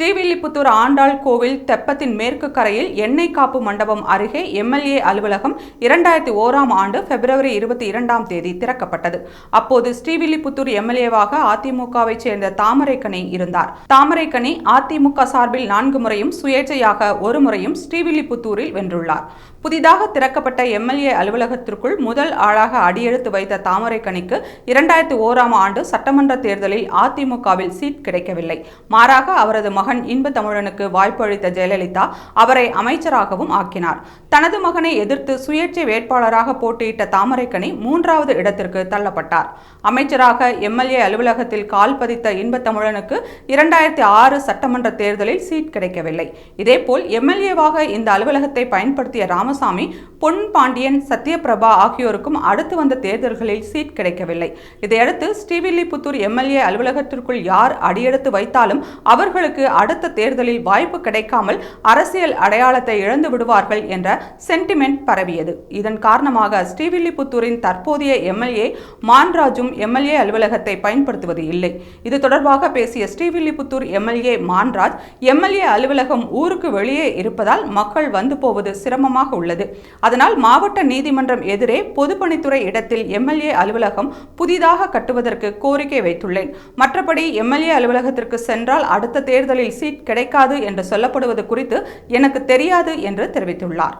ஸ்ரீவில்லிபுத்தூர் ஆண்டாள் கோவில் தெப்பத்தின் மேற்கு கரையில் எண்ணெய் காப்பு மண்டபம் அருகே எம்எல்ஏ அலுவலகம் இரண்டாயிரத்தி ஓராம் ஆண்டு பிப்ரவரி இருபத்தி இரண்டாம் தேதி திறக்கப்பட்டது. அப்போது ஸ்ரீவில்லிபுத்தூர் எம்எல்ஏவாக அதிமுகவை சேர்ந்த தாமரைக்கணி இருந்தார். தாமரைக்கணி அதிமுக சார்பில் நான்கு முறையும் சுயேட்சையாக ஒரு முறையும் ஸ்ரீவில்லிபுத்தூரில் வென்றுள்ளார். புதிதாக திறக்கப்பட்ட எம்எல்ஏ அலுவலகத்திற்குள் முதல் ஆளாக அடியெடுத்து வைத்த தாமரைக்கணிக்கு இரண்டாயிரத்தி ஓராம் ஆண்டு சட்டமன்ற தேர்தலில் அதிமுகவில் சீட் கிடைக்கவில்லை. மாறாக அவரது மகன் மகன் இன்ப தமிழனுக்கு வாய்ப்பு அளித்த ஜெயலலிதா அவரை அமைச்சராகவும் ஆக்கினார். தனது மகனை எதிர்த்து சுயேட்சை வேட்பாளராக போட்டியிட்ட தாமரைக்கணி மூன்றாவது இடத்திற்கு தள்ளப்பட்டார். அமைச்சராக எம்எல்ஏ அலுவலகத்தில் கால் பதித்த இன்ப தமிழனுக்கு இரண்டாயிரத்தி ஆறு சட்டமன்ற தேர்தலில் சீட் கிடைக்கவில்லை. இதேபோல் எம்எல்ஏவாக இந்த அலுவலகத்தை பயன்படுத்திய ராமசாமி பொன் பாண்டியன் சத்யபிரபா ஆகியோருக்கும் அடுத்து வந்த தேர்தல்களில் சீட் கிடைக்கவில்லை. இதையடுத்து ஸ்ரீவில்லிபுத்தூர் எம்எல்ஏ அலுவலகத்திற்குள் யார் அடியெடுத்து வைத்தாலும் அவர்களுக்கு அடுத்த தேர்தலில் வாய்ப்பு கிடைக்காமல் அரசியல் அடையாளத்தை இழந்து விடுவார்கள் என்ற சென்டிமெண்ட் பரவியது. இதன் காரணமாக ஸ்ரீவில்லிபுத்தூரின் தற்போதைய எம்எல்ஏ மான்ராஜும் எம்எல்ஏ அலுவலகத்தை பயன்படுத்துவது இல்லை. இது தொடர்பாக பேசிய ஸ்ரீவில்லிபுத்தூர் எம்எல்ஏ மான்ராஜ் எம்எல்ஏ அலுவலகம் ஊருக்கு வெளியே இருப்பதால் மக்கள் வந்து போவது சிரமமாக உள்ளது. அதனால் மாவட்ட நீதிமன்றம் எதிரே பொதுப்பணித்துறை இடத்தில் எம்எல்ஏ அலுவலகம் புதிதாக கட்டுவதற்கு கோரிக்கை வைத்துள்ளேன். மற்றபடி எம்எல்ஏ அலுவலகத்திற்கு சென்றால் அடுத்த தேர்தலில் சீட் கிடைக்காது என்று சொல்லப்படுவது குறித்து எனக்கு தெரியாது என்று தெரிவித்துள்ளார்.